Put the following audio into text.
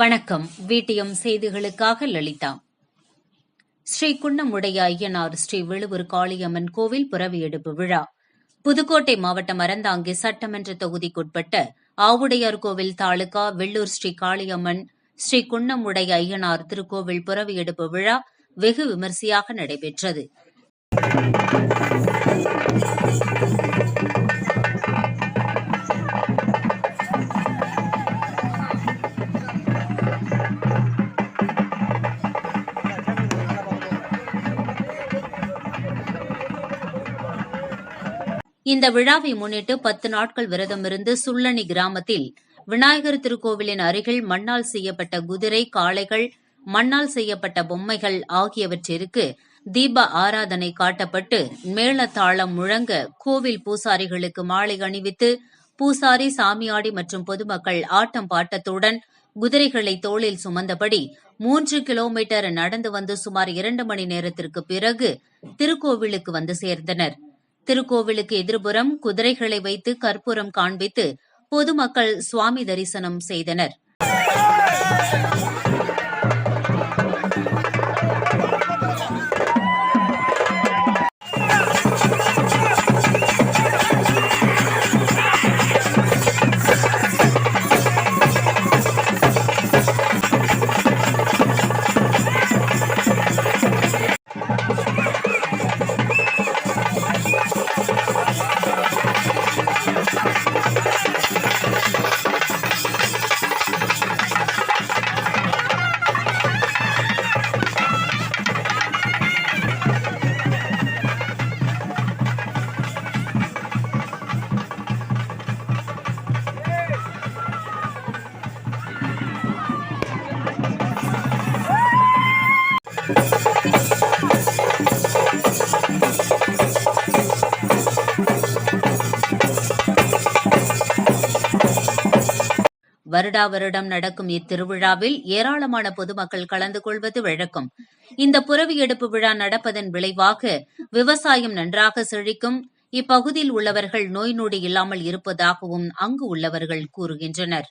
வணக்கம். வீட்டியம் செய்திகளுக்காக லலிதா. ஸ்ரீ குன்னமுடைய ஐயனார் ஸ்ரீ விழுவூர் காளியம்மன் கோவில் புறவியெடுப்பு விழா. புதுக்கோட்டை மாவட்டம் அறந்தாங்கி சட்டமன்ற தொகுதிக்குட்பட்ட ஆவுடையார் கோவில் தாலுகா வெள்ளூர் ஸ்ரீ காளியம்மன் ஸ்ரீ குன்னமுடைய ஐயனார் திருக்கோவில் புறவியெடுப்பு விழா வெகு விமரிசையாக நடைபெற்றது. இந்த விழாவை முன்னிட்டு பத்து நாட்கள் விரதமிருந்து சுள்ளனி கிராமத்தில் விநாயகர் திருக்கோவிலின் அருகில் மண்ணால் செய்யப்பட்ட குதிரை காளைகள் மண்ணால் செய்யப்பட்ட பொம்மைகள் ஆகியவற்றிற்கு தீப ஆராதனை காட்டப்பட்டு மேளதாளம் முழங்க கோவில் பூசாரிகளுக்கு மாலை அணிவித்து பூசாரி சாமியாடி மற்றும் பொதுமக்கள் ஆட்டம் பாட்டத்துடன் குதிரைகளை தோளில் சுமந்தபடி மூன்று கிலோமீட்டர் நடந்து வந்து சுமார் இரண்டு மணி நேரத்திற்கு பிறகு திருக்கோவிலுக்கு வந்து சேர்ந்தனர். திருக்கோவிலுக்கு எதிர்புறம் குதிரைகளை வைத்து கற்பூரம் காண்பித்து பொதுமக்கள் சுவாமி தரிசனம் செய்தனர். வருடா வருடம் நடக்கும் இத்திருவிழாவில் ஏராளமான பொதுமக்கள் கலந்து கொள்வது வழக்கம். இந்த புறவி எடுப்பு விழா நடப்பதன் விளைவாக விவசாயம் நன்றாக செழிக்கும். இப்பகுதியில் உள்ளவர்கள் நோய் நொடி இல்லாமல் இருப்பதாகவும் அங்கு உள்ளவர்கள் கூறுகின்றனர்.